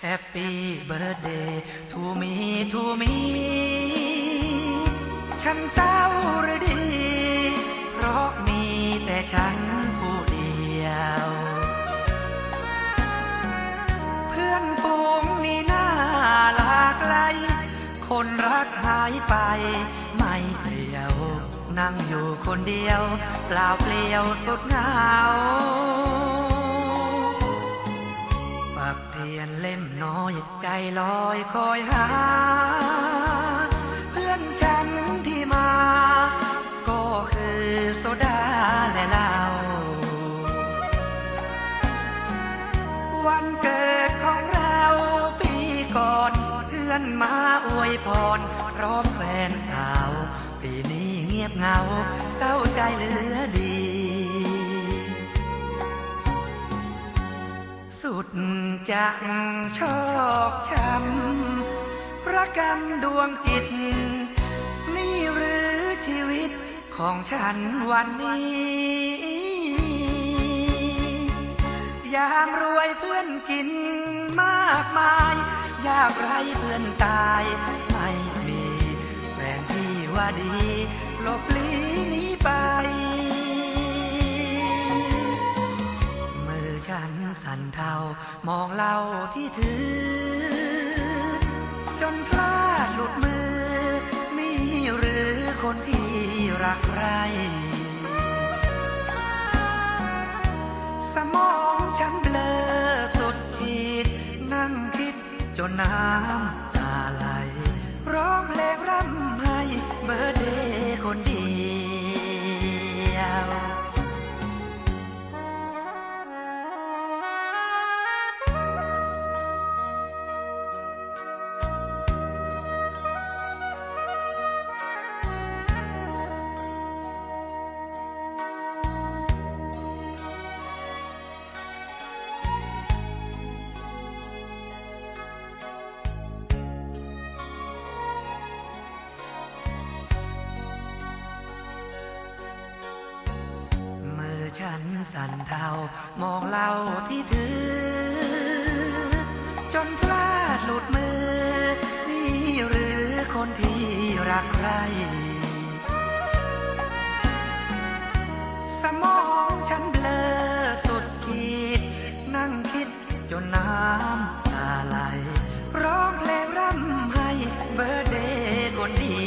Happy birthday to me to me ฉันเศร้าหรือดี เพราะมีแต่ฉันผู้เดียว เพื่อนฝูงนี่น่าหลากไกล คนรักหายไป ไม่เปลี่ยว นั่งอยู่คนเดียว เปล่าเปลี่ยวสุดเหงา เทียนเล่มน้อยใจลอยคอยหา เพื่อนฉันที่มา ก็คือโซดาและเหล้าวันเกิดของเราปีก่อน เพื่อนมาอวยพรพร้อมแฟนสาว ปีนี้เงียบเหงาเศร้าใจเหลือ สุดจักชอกช้ำรักกันดวงจิต นี่หรือชีวิตของฉันวันนี้ ยามรวยเพื่อนกินมากมาย ยากไรเพื่อนตาย ไม่มีแฟนที่ว่าดีหลบลีนี้ ฉันสั่นเทามองเหล่าที่ถือ จนพลาดหลุดมือ มีหรือคนที่รักใคร สมองฉันเบลอสุดขีดนั่งคิดจนน้ำ ฉันสั่นเทามองเราที่ถือ จนพลาดหลุดมือ นี่หรือคนที่รักใคร สมองฉันเบลอสุดขีด นั่งคิดจนน้ำตาไหล ร้องเพลงร่ำให้เบอร์เดย์คนดี